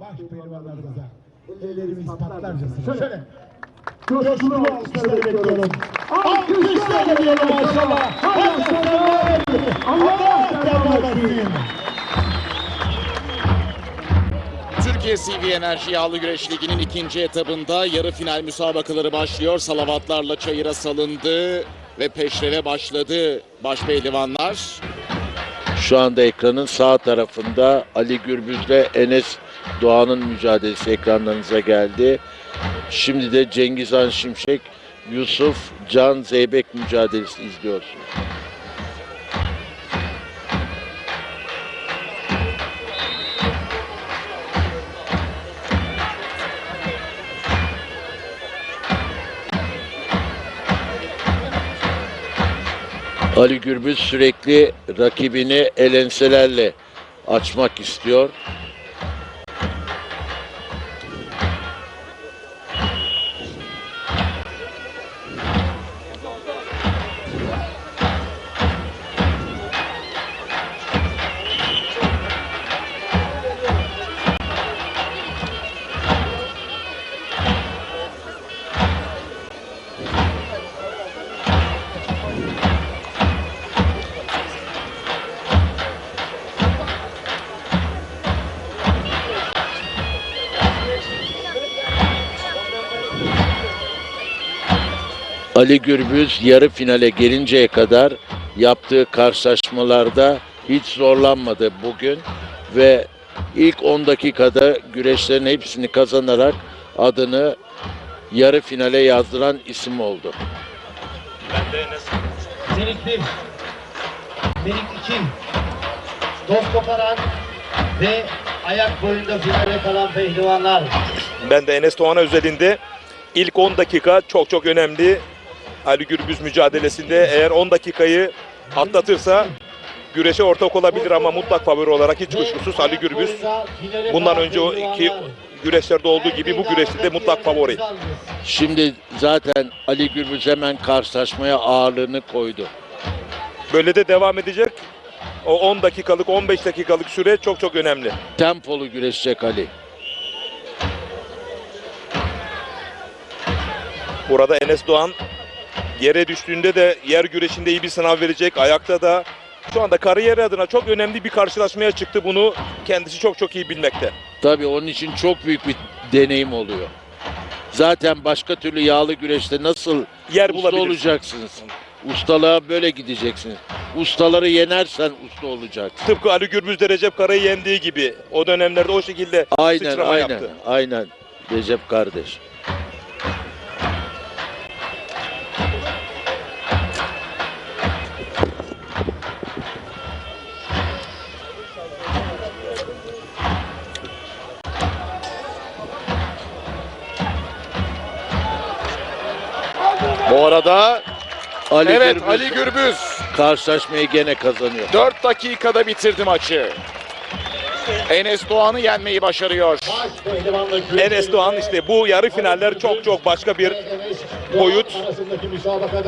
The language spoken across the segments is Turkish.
baş pehlivanlarımıza ellerimiz patlarcasına şöyle coşkulu alkışları bekliyorum. Alkışlar geliyor maşallah. Hadi aslanlar. Allah devam etsin. Türkiye CV Enerji Yağlı Güreş Ligi'nin ikinci etabında yarı final müsabakaları başlıyor. Salavatlarla çayıra salındı ve peşreve başladı baş pehlivanlar. Şu anda ekranın sağ tarafında Ali Gürbüz'le Enes Doğan'ın mücadelesi ekranlarınıza geldi. Şimdi de Cengizhan Şimşek, Yusuf Can Zeybek mücadelesi izliyorsunuz. Ali Gürbüz sürekli rakibini elenselerle açmak istiyor. Ali Gürbüz yarı finale gelinceye kadar yaptığı karşılaşmalarda hiç zorlanmadı bugün ve ilk 10 dakikada güreşlerin hepsini kazanarak adını yarı finale yazdıran isim oldu. Melik 1, Melik 2, dost koparan ve ayak boyunda finale kalan pehlivanlar. Ben de Enes Doğan özelinde ilk 10 dakika çok çok önemli. Ali Gürbüz mücadelesinde eğer 10 dakikayı atlatırsa güreşe ortak olabilir ama mutlak favori olarak hiç kuşkusuz Ali Gürbüz. Bundan önce o iki güreşlerde olduğu gibi bu güreşte de mutlak favori. Şimdi zaten Ali Gürbüz hemen karşılaşmaya ağırlığını koydu. Böyle de devam edecek. O 10 dakikalık 15 dakikalık süre çok çok önemli. Tempolu güreşecek Ali. Burada Enes Doğan yere düştüğünde de yer güreşinde iyi bir sınav verecek. Ayakta da şu anda kariyeri adına çok önemli bir karşılaşmaya çıktı. Bunu kendisi çok çok iyi bilmekte. Tabii onun için çok büyük bir deneyim oluyor. Zaten başka türlü yağlı güreşte nasıl Yer usta olacaksınız? Ustalığa böyle gideceksiniz. Ustaları yenersen usta olacaksın. Tıpkı Ali Gürbüz'de Recep Kara'yı yendiği gibi o dönemlerde o şekilde Aynen sıçrama aynen yaptı. aynen Recep kardeş. Bu arada Ali evet Gürbüz Ali Gürbüz karşılaşmayı gene kazanıyor. 4 dakikada bitirdi maçı. Enes Doğan'ı yenmeyi başarıyor. Enes Doğan işte bu yarı finaller çok çok başka bir boyut.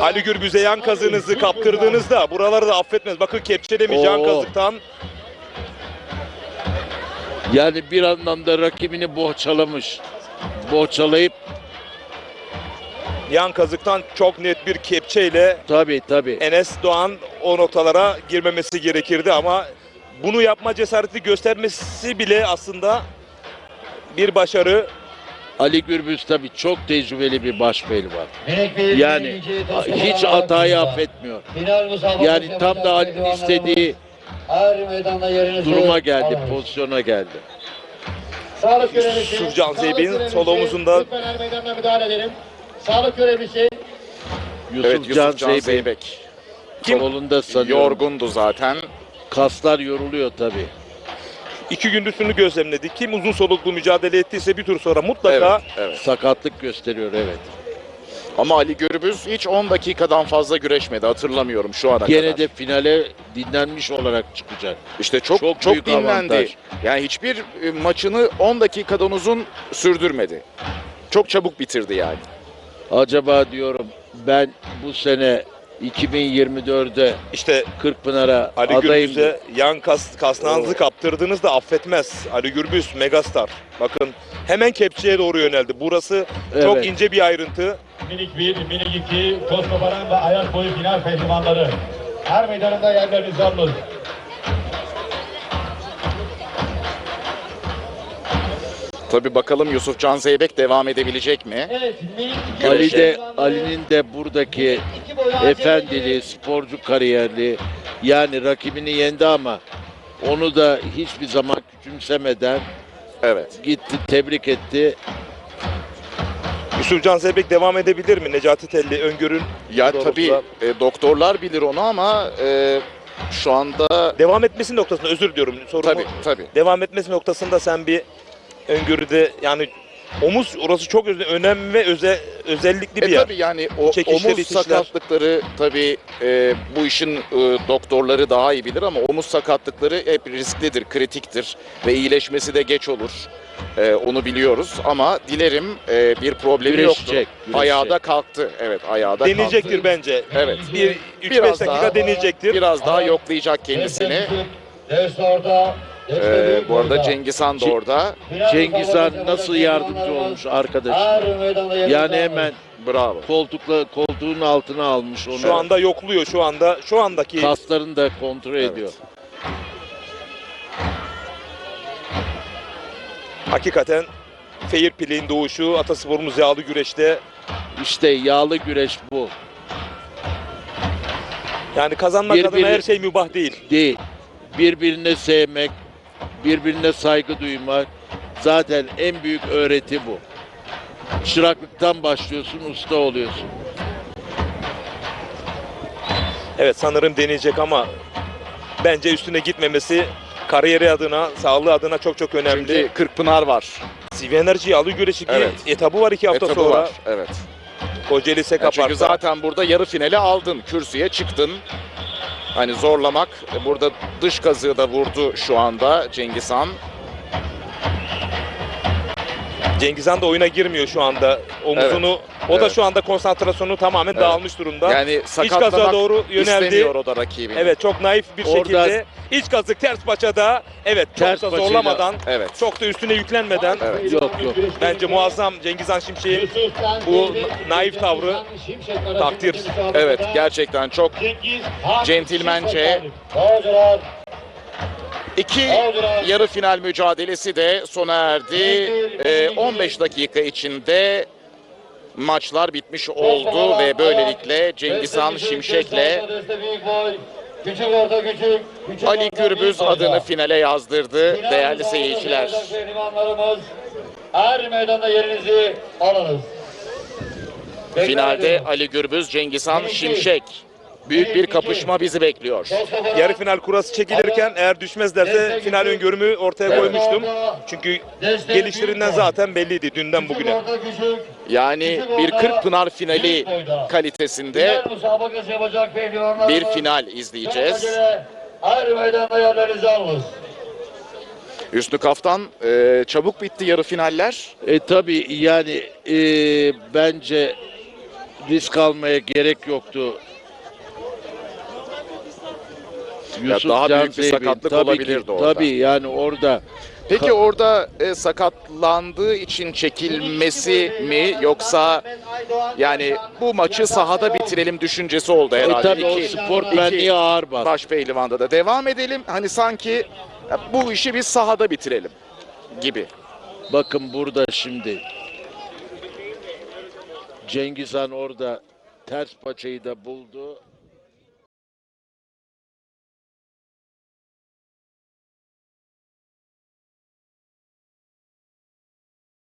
Ali Gürbüz'e yan kazığınızı kaptırdığınızda buraları da affetmez. Bakın kepçelemiş yan Oo. kazıktan. Yani bir anlamda rakibini bohçalamış. Bohçalayıp Yan kazıktan çok net bir kepçeyle tabii tabii Enes Doğan o noktalara girmemesi gerekirdi ama bunu yapma cesareti göstermesi bile aslında bir başarı. Ali Gürbüz tabii çok tecrübeli bir baş pehlivan. Melek Bey, Yani hiç hatayı affetmiyor. Final müsabakası Yani tam da Ali'nin istediği duruma geldi, pozisyona geldi. Sağlık görevlisi. Yusuf Can görevlisi, sol omuzunda- Sağlık görevlisi. Yusuf, Evet Can, Yusuf Can Zeybek. Zeybek. Kim? Kolunda sanıyorum. Yorgundu zaten. Kaslar yoruluyor tabii. İki gündür şunu gözlemledik. Kim uzun soluklu mücadele ettiyse bir tur sonra mutlaka Evet, evet. Sakatlık gösteriyor evet. Ama Ali Gürbüz hiç 10 dakikadan fazla güreşmedi hatırlamıyorum şu ana Gene kadar. de finale dinlenmiş olarak çıkacak. İşte çok Çok çok, büyük dinlendi. avantaj. Yani hiçbir e, maçını 10 dakikadan uzun sürdürmedi. Çok çabuk bitirdi yani. Acaba diyorum ben bu sene 2024'de İşte Kırkpınar'a Ali adayım. Gürbüz'e yan kas, kasnağınızı Oo. kaptırdınız da affetmez. Ali Gürbüz megastar. Bakın hemen kepçeye doğru yöneldi. Burası çok Evet. ince bir ayrıntı. Minik 1, minik 2, toz koparan ve ayak boyu final pehlivanları. Her meydanında yerleriniz yalnız. Tabii bakalım Yusuf Can Zeybek devam edebilecek mi? Evet, Ali de Ali'nin de buradaki efendiliği, sporcu kariyerli yani rakibini yendi ama onu da hiçbir zaman küçümsemeden Evet. gitti, tebrik etti. Yusuf Can Zeybek devam edebilir mi? Necati Telli öngörün Ya doğrultuda tabii e, doktorlar bilir onu ama e, şu anda Devam etmesi noktasında özür diliyorum sorumu. tabii tabii. Devam etmesi noktasında sen bir öngörüde yani omuz orası çok önemli ve öze, özellikli bir E yer. tabii yani o Çekişler, omuz itişler. sakatlıkları tabii e, bu işin e, doktorları daha iyi bilir ama omuz sakatlıkları hep risklidir, kritiktir ve iyileşmesi de geç olur. E, onu biliyoruz ama dilerim e, bir problemi yoktur. Güreşecek. Ayağı da kalktı. Evet, ayağı da Deneyecektir kalktı. bence. Evet. Bir 3-5 Biraz dakika daha- deneyecektir. Biraz daha yoklayacak kendisini. Destek orada. E, büyük bu arada. Cengiz Han da orada. Cengiz Han nasıl yardımcı olmuş yeriniz Yani hemen Bravo. koltukla koltuğun altına almış onu. Şu anda yokluyor şu anda. Şu andaki kaslarını da kontrol Evet. ediyor. hakikaten fair play'in doğuşu Atasporumuz yağlı güreşte İşte yağlı güreş bu. yani kazanmak Bir- adına her şey mübah değil. Değil. Birbirine sevmek, birbirine saygı duymak zaten en büyük öğreti bu. Çıraklıktan başlıyorsun, usta oluyorsun. Evet sanırım deneyecek ama bence üstüne gitmemesi kariyeri adına, sağlığı adına çok çok önemli. Çünkü Kırkpınar var. CV Enerji yağlı güreşi Evet. etabı var iki hafta Etabı sonra. var. Evet. Kocaeli Ya Seka çünkü zaten burada yarı finale aldın. Kürsüye çıktın. Hani zorlamak. Burada dış kazığı da vurdu şu anda Cengiz Han. Cengiz Han da oyuna girmiyor şu anda. Omuzunu o da Evet. şu anda konsantrasyonu tamamen Evet. dağılmış durumda. Yani İç kazığa doğru yöneldi. o da rakibini. Evet çok naif bir Orada- şekilde iç kazık ters paçada evet çok Ters da zorlamadan Evet. çok da üstüne yüklenmeden Evet. Yok yok. bence muazzam Cengiz Han Şimşek'in bu naif tavrı takdir. Evet gerçekten çok centilmence. İki yarı final mücadelesi de sona erdi. Ee, 15 dakika içinde maçlar bitmiş oldu ve böylelikle Cengiz Han Şimşek'le Ali Gürbüz adını finale yazdırdı değerli seyirciler. Her meydanda yerinizi alınız. Finalde. Ali Gürbüz, Cengiz Han Şimşek. Büyük bir kapışma bizi bekliyor. Yarı final kurası çekilirken eğer düşmezlerse final öngörümü ortaya koymuştum. Çünkü gelişlerinden zaten belliydi dünden bugüne. Yani bir Kırkpınar finali kalitesinde bir final izleyeceğiz. Her meydanda yerlerinizi alınız. Hüsnü Kaftan e, çabuk bitti yarı finaller. E tabi yani e, bence risk almaya gerek yoktu. Yusuf daha Can büyük bir sakatlık Tabii olabilirdi ki, orada. Tabii yani orada Peki orada e, sakatlandığı için çekilmesi mi yoksa yani bu maçı sahada bitirelim düşüncesi oldu e, herhalde. tabii o İki- sportmenliği iki ağır bas. baş pehlivanda da devam edelim. Hani sanki ya, bu işi biz sahada bitirelim gibi. Bakın burada şimdi Cengiz Han orada ters paçayı da buldu.